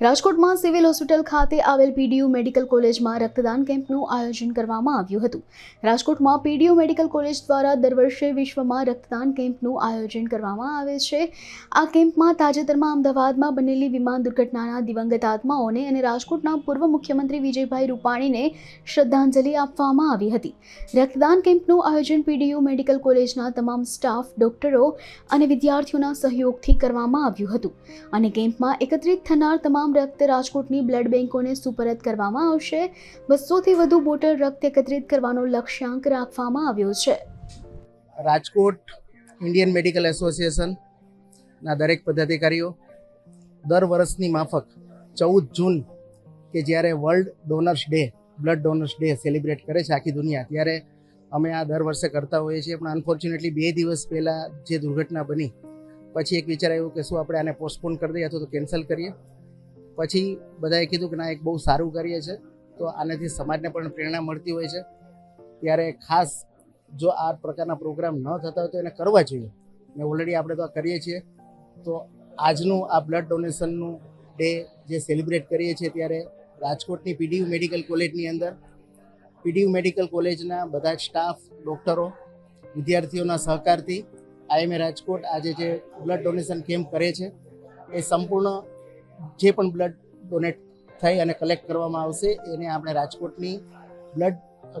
રાજકોટમાં civil hospital ખાતે આવેલ પીડીયુ મેડિકલ કોલેજમાં રક્તદાન કેમ્પનું આયોજન કરવામાં આવ્યું હતું. રાજકોટમાં પીડીયુ મેડિકલ કોલેજ દ્વારા દર વર્ષે વિશ્વમાં રક્તદાન કેમ્પનું આયોજન કરવામાં આવે છે. આ કેમ્પમાં તાજેતરમાં અમદાવાદમાં બનેલી વિમાન દુર્ઘટનાના દિવંગત આત્માઓને અને રાજકોટના પૂર્વ મુખ્યમંત્રી વિજયભાઈ રૂપાણીને શ્રદ્ધાંજલિ આપવામાં આવી હતી. રક્તદાન કેમ્પનું આયોજન પીડીયુ મેડિકલ કોલેજના તમામ સ્ટાફ, ડોક્ટરો અને વિદ્યાર્થીઓના સહયોગથી કરવામાં આવ્યું હતું અને કેમ્પમાં એકત્રિત થનાર તમામ રક્ત રાજકોટની બ્લડ બેંકોને સુપરત કરવામાં આવશે. બસોથી વધુ બોટલ રક્ત એકત્રિત કરવાનો લક્ષ્યાંક રાખવામાં આવ્યો છે. રાજકોટ ઇન્ડિયન મેડિકલ એસોસિએશનના દરેક પદાધિકારીઓ દર વર્ષની માફક ચૌદ જૂન કે જ્યારે world donors day, blood donors day celebrate કરે છે આખી દુનિયા, ત્યારે અમે આ દર વર્ષે કરતા હોઈએ છીએ. પણ અનફોર્ચ્યુનેટલી બે દિવસ પહેલાં જે દુર્ઘટના બની, પછી એક વિચાર આવ્યો કે શું આપણે આને પોસ્ટપોન કરી દઈએ અથવા તો કેન્સલ કરીએ. પછી બધાએ કીધું કે ના, એક બહુ સારું કાર્ય છે. તો આનાથી સમાજને પણ પ્રેરણા મળતી હોય છે. ત્યારે ખાસ જો આ પ્રકારના પ્રોગ્રામ ન થતા હોય તો એને કરવા જોઈએ. ને ઓલરેડી આપણે તો આ કરીએ છીએ. તો આજનું આ બ્લડ ડોનેશનનું ડે જે સેલિબ્રેટ કરીએ છીએ ત્યારે રાજકોટની પીડીયુ મેડિકલ કોલેજની અંદર. પીડીયુ મેડિકલ કોલેજના બધા જ સ્ટાફ, ડૉક્ટરો, વિદ્યાર્થીઓના સહકારથી આઈએમએ રાજકોટ આજે જે બ્લડ ડોનેશન કેમ્પ કરે છે, એ સંપૂર્ણ જે પણ બ્લડ ડોનેટ થઈ અને કલેક્ટ કરવામાં આવશે, એને આપણે રાજકોટની બ્લડ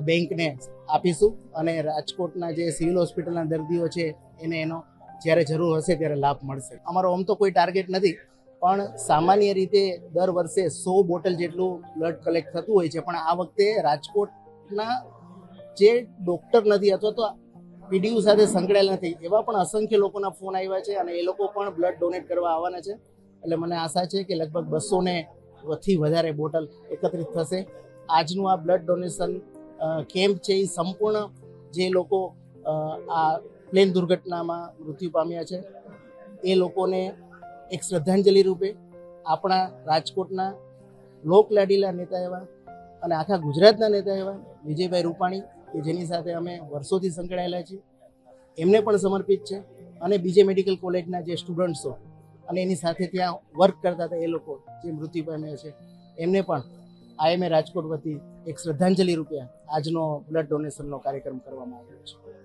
બેંકને આપીશું અને રાજકોટના જે સિવિલ હોસ્પિટલના દર્દીઓ છે, એને એનો જ્યારે જરૂર હશે ત્યારે લાભ મળશે. અમારો આમ તો કોઈ ટાર્ગેટ નથી, પણ સામાન્ય રીતે દર વર્ષે સો બોટલ જેટલું બ્લડ કલેક્ટ થતું હોય છે, પણ આ વખતે રાજકોટના જે ડૉક્ટર નથી અથવા તો પીડીયુ સાથે સંકળાયેલ નથી, એવા પણ અસંખ્ય લોકોના ફોન આવ્યા છે અને એ લોકો પણ બ્લડ ડોનેટ કરવા આવવાના છે. એટલે મને આશા છે કે લગભગ બસો ને થી વધારે બોટલ એકત્રિત થશે. આજનું આ બ્લડ ડોનેશન કેમ્પ છે એ સંપૂર્ણ જે લોકો આ પ્લેન દુર્ઘટનામાં મૃત્યુ પામ્યા છે, એ લોકોને એક શ્રદ્ધાંજલિ રૂપે આપણા રાજકોટના લોકલાડીલા નેતા એવા અને આખા ગુજરાતના નેતા એવા વિજયભાઈ રૂપાણી, કે જેની સાથે અમે વર્ષોથી સંકળાયેલા છીએ, એમને પણ સમર્પિત છે અને બીજે મેડિકલ કોલેજના જે સ્ટુડન્ટ્સો અને એની સાથે ત્યાં વર્ક કરતા હતા એ લોકો, જે મૃત્યુ પામ્યા છે. એમને પણ આઈએમએ રાજકોટ વતી એક શ્રદ્ધાંજલિ રૂપે આજનો બ્લડ ડોનેશનનો કાર્યક્રમ કરવામાં આવ્યો છે.